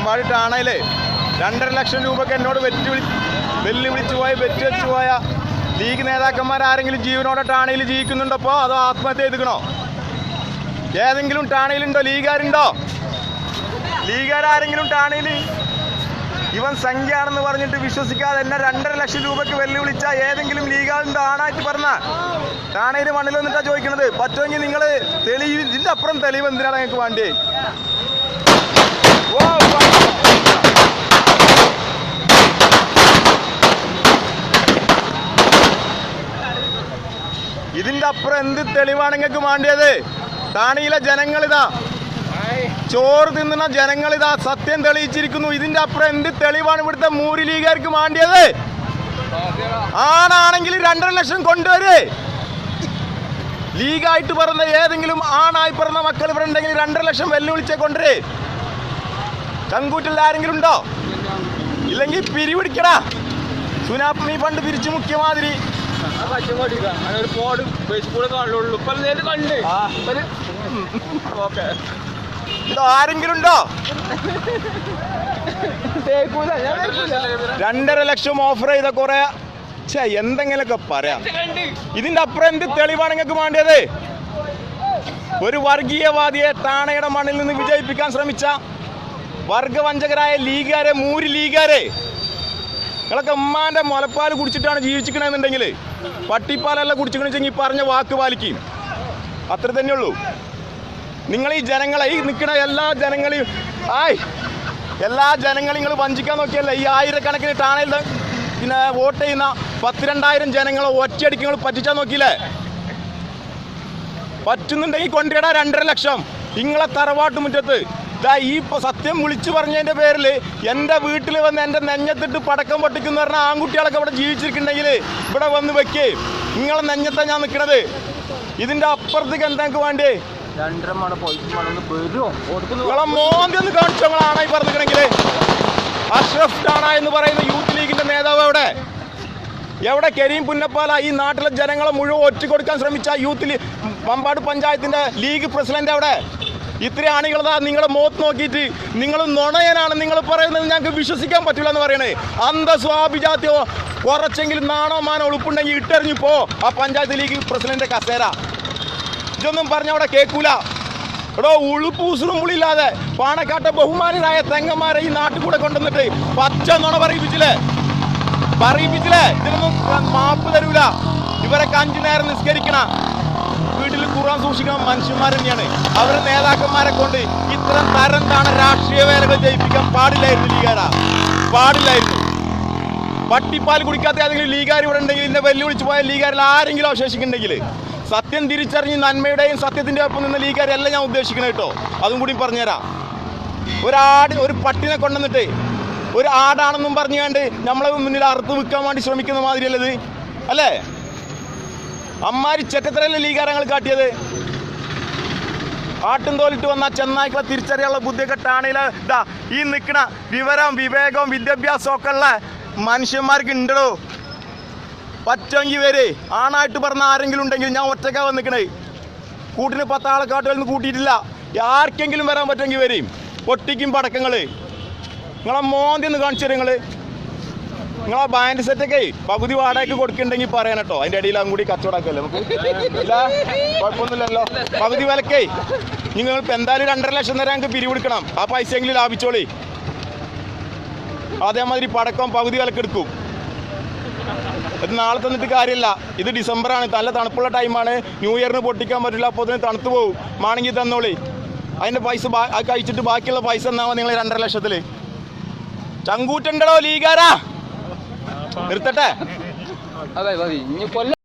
അമ്പാടി ടാണയിലെ രണ്ടര ലക്ഷം രൂപക്ക് എന്നോട് വെറ്റുവിളി വെല്ലുവിളിച്ചു പോയ വെറ്റു വെച്ചു പോയ ലീഗ് നേതാക്കന്മാർ ആരെങ്കിലും ജീവനോടെ ടാണയിൽ ജീവിക്കുന്നുണ്ടപ്പോ അതോ ആത്മഹത്യ എടുക്കണോ ഏതെങ്കിലും ടാണയിലുണ്ടോ ലീഗാരുണ്ടോ ലീഗുകാരെങ്കിലും ടാണയിൽ ഇവൻ സംഖ്യയാണെന്ന് പറഞ്ഞിട്ട് വിശ്വസിക്കാതെ എന്നെ രണ്ടര ലക്ഷം രൂപയ്ക്ക് വെല്ലുവിളിച്ച ഏതെങ്കിലും ലീഗാളുണ്ടോ ആണായിട്ട് പറഞ്ഞ. ടാണയിൽ മണ്ണിൽ വന്നിട്ടാ ചോദിക്കണത്. പറ്റുമെങ്കിൽ നിങ്ങൾ തെളിവ് ഇതിന്റെ അപ്പുറം തെളിവ് എന്തിനാണ് നിങ്ങൾക്ക് വേണ്ടി ഇതിന്റെ അപ്പുറം എന്ത് തെളിവാണ് നിങ്ങൾക്ക് വേണ്ടിയത്? താണിയിലെ ജനങ്ങളിതാ ചോറ് തിന്നുന്ന ജനങ്ങളിതാ സത്യം തെളിയിച്ചിരിക്കുന്നു. ഇതിന്റെ അപ്പുറം എന്ത് തെളിവാണ് ഇവിടുത്തെ മൂരി ലീഗുകാർക്ക് വേണ്ടിയത്? ആണാണെങ്കിൽ രണ്ടര ലക്ഷം കൊണ്ടുവരേ. ലീഗായിട്ട് പറഞ്ഞ ഏതെങ്കിലും ആണായി പറഞ്ഞ മക്കൾ ഇവിടെ ഉണ്ടെങ്കിൽ രണ്ടര ലക്ഷം വെല്ലുവിളിച്ചേ കൊണ്ടുവരേ. ചങ്കൂറ്റിൽ ആരെങ്കിലും ഉണ്ടോ? ഇല്ലെങ്കിൽ പിരിപിടിക്കടാ നീ പണ്ട് പിരിച്ചു മുഖ്യമാതിരി മാതിരി. ആരെങ്കിലും ഉണ്ടോ? രണ്ടര ലക്ഷം ഓഫർ ചെയ്ത കുറെ എന്തെങ്കിലൊക്കെ എന്തെങ്കിലുമൊക്കെ പറയാം. ഇതിന്റെ അപ്പുറം എന്ത് തെളിവാണ് നിങ്ങൾക്ക് വേണ്ടത് ഒരു വർഗീയവാദിയെ താണയുടെ മണ്ണിൽ നിന്ന് വിജയിപ്പിക്കാൻ ശ്രമിച്ച വർഗവഞ്ചകരായ ലീഗുകാരെ മൂര് ലീഗുകാരെ. നിങ്ങളൊക്കെ ഉമ്മാന്റെ മുലപ്പാൽ കുടിച്ചിട്ടാണ് ജീവിച്ചിക്കണമെന്നുണ്ടെങ്കിൽ പട്ടിപ്പാലല്ല കുടിച്ചിക്കണെച്ചെങ്കിൽ പറഞ്ഞ വാക്ക് പാലിക്കും. അത്ര തന്നെയുള്ളൂ. നിങ്ങൾ ഈ ജനങ്ങളെ ഈ നിൽക്കുന്ന എല്ലാ ജനങ്ങളെയും ആയ് എല്ലാ ജനങ്ങളും നിങ്ങൾ വഞ്ചിക്കാൻ നോക്കിയല്ല? ഈ ആയിരക്കണക്കിന് ടാണയിൽ പിന്നെ വോട്ട് ചെയ്യുന്ന പത്തിരണ്ടായിരം ജനങ്ങളെ ഒറ്റയടിക്ക് നിങ്ങൾ പറ്റിച്ചാൽ നോക്കിയില്ലേ? പറ്റുന്നുണ്ടെങ്കിൽ കൊണ്ടിടാ രണ്ടര ലക്ഷം. നിങ്ങളെ തറവാട്ട് മുറ്റത്ത് ദാ ഈ സത്യം വിളിച്ചു പറഞ്ഞതിന്റെ പേരിൽ എന്റെ വീട്ടിൽ വന്ന് എന്റെ നെഞ്ഞത്തിട്ട് പടക്കം പൊട്ടിക്കുന്ന പറഞ്ഞാൽ ആൺകുട്ടികളൊക്കെ ഇവിടെ ജീവിച്ചിരിക്കുന്നുണ്ടെങ്കിൽ ഇവിടെ വന്ന് വെക്കേ. നിങ്ങളെ നെഞ്ഞത്താ ഞാൻ നിൽക്കണത് ഇതിന്റെ അപ്പുറത്തേക്ക് എന്താ നിങ്ങൾക്ക് വേണ്ടേ? നിങ്ങളെ മോന്തി ഒന്ന് കാണിച്ചു നമ്മളാണായി പറഞ്ഞിട്ടുണ്ടെങ്കിൽ അഷ്റഫ് ടാണ എന്ന് പറയുന്ന യൂത്ത് ലീഗിന്റെ നേതാവ് എവിടെ? എവിടെ? കരീം പുന്നപ്പാല. ഈ നാട്ടിലെ ജനങ്ങളെ മുഴുവൻ ഒറ്റ കൊടുക്കാൻ ശ്രമിച്ച യൂത്ത് ലീഗ് മമ്പാട് പഞ്ചായത്തിന്റെ ലീഗ് പ്രസിഡന്റ് എവിടെ? ഇത്ര ആണികളതാ നിങ്ങളെ മുഖത്ത് നോക്കിയിട്ട് നിങ്ങൾ നുണയനാണ് നിങ്ങൾ പറയുന്നത് ഞങ്ങൾക്ക് വിശ്വസിക്കാൻ പറ്റില്ല എന്ന് പറയണേ. അന്ധസ്വാഭിജാത്യോ കുറച്ചെങ്കിലും നാണോ മാനോ ഉളുപ്പുണ്ടെങ്കിൽ ഇട്ടെറിഞ്ഞു പോ. ആ പഞ്ചായത്ത് ലീഗ് പ്രസിഡന്റ് കസേര. ഇതൊന്നും പറഞ്ഞ അവിടെ കേൾക്കൂല. എടോ ഉളുപ്പ് ഉസുറുമ്പുളില്ലാതെ പാണക്കാട്ടെ ബഹുമാനരായ തെങ്ങന്മാരെ ഈ നാട്ടിൽ കൂടെ കൊണ്ടുവന്നിട്ട് പച്ച നുണ പറയിപ്പിച്ചില്ലേ? പറയിപ്പിച്ചില്ലേ? ഇതിനൊന്നും മാപ്പ് തരൂല. ഇവരൊക്കെ അഞ്ചു നേരം നിസ്കരിക്കണ. വീട്ടിൽ ഖുറാൻ സൂക്ഷിക്കുന്ന മനുഷ്യന്മാർ തന്നെയാണ്. അവരുടെ നേതാക്കന്മാരെ കൊണ്ട് ഇത്തരം തരം താണ രാഷ്ട്രീയ വേലകൾ ജയിപ്പിക്കാൻ പാടില്ലായിരുന്നു ലീഗാരാ. പാടില്ലായിരുന്നു. പട്ടിപ്പാൽ കുടിക്കാത്ത ഏതെങ്കിലും ലീഗാർ ഇവിടെ ഉണ്ടെങ്കിൽ ഇന്നെ വെല്ലുവിളിച്ച് പോയ ലീഗാരിൽ ആരെങ്കിലും അവശേഷിക്കുന്നുണ്ടെങ്കിൽ. സത്യം തിരിച്ചറിഞ്ഞ് നന്മയുടെയും സത്യത്തിന്റെ ഒപ്പം നിന്ന ലീഗാരല്ല ഞാൻ ഉദ്ദേശിക്കുന്നത് കേട്ടോ. അതും കൂടി പറഞ്ഞുതരാം. ഒരാട് ഒരു പട്ടിനെ കൊണ്ടുവന്നിട്ട് ഒരു ആടാണെന്നും പറഞ്ഞുകൊണ്ട് നമ്മളെ മുന്നിൽ അറുത്ത് വിൽക്കാൻ വേണ്ടി ശ്രമിക്കുന്ന മാതിരിയല്ലത്. അല്ലേ? അമ്മാരി ചെറ്റത്തരല്ലേ ലീഗാരങ്ങൾ കാട്ടിയത്. ആട്ടും തോലിട്ട് വന്ന ചെന്നായ്ക്കളെ തിരിച്ചറിയാനുള്ള ബുദ്ധിയൊക്കെ ടാണയിൽ ഇതാ ഈ നിൽക്കണ വിവരം വിവേകം വിദ്യാഭ്യാസം ഒക്കെ ഉള്ള മനുഷ്യന്മാർക്ക് ഉണ്ടോ പറ്റുമെങ്കിൽ വരെ ആണായിട്ട് പറഞ്ഞ ആരെങ്കിലും ഉണ്ടെങ്കിൽ ഞാൻ ഒറ്റക്കാ വന്നിക്കണേ കൂട്ടിന് പത്താളെ കാട്ടുകളിൽ കൂട്ടിയിട്ടില്ല. ആർക്കെങ്കിലും വരാൻ പറ്റുമെങ്കിൽ വരെയും പൊട്ടിക്കും പടക്കങ്ങൾ. നിങ്ങളെ മോന്തി ഒന്ന് കാണിച്ചു തരും നിങ്ങൾ ബാൻഡ് സെറ്റൊക്കെ പകുതി വാടകയ്ക്ക് കൊടുക്കണ്ടെങ്കിൽ പറയാൻ കേട്ടോ അതിന്റെ ഇടയിൽ അതും കൂടി കച്ചവടാക്കല്ലേ നമുക്ക്? ഇല്ല കുഴപ്പമൊന്നുമില്ലല്ലോ. പകുതി വിലക്കേ. നിങ്ങൾ ഇപ്പൊ എന്തായാലും രണ്ടര ലക്ഷം തരാൻ ഞങ്ങൾക്ക് പിരിവെടുക്കണം ആ പൈസ എങ്കിലും ലാഭിച്ചോളി അതേമാതിരി പടക്കം പകുതി വിലക്കെടുക്കും ഇത് നാളെ തന്നിട്ട് കാര്യമില്ല ഇത് ഡിസംബറാണ് നല്ല തണുപ്പുള്ള ടൈമാണ് ന്യൂ ഇയറിന് പൊട്ടിക്കാൻ പറ്റില്ല. അപ്പോൾ അതിന് തണുത്ത് പോകും മാണെങ്കിൽ തന്നോളി. അതിന്റെ പൈസ കഴിച്ചിട്ട് ബാക്കിയുള്ള പൈസ എന്നാ നിങ്ങൾ രണ്ടര ലക്ഷത്തിൽ. ചങ്കൂറ്റണ്ടോ ലീഗാരാ? നിർത്തട്ടെ? അതെ മതി. ഇനി കൊല്ലം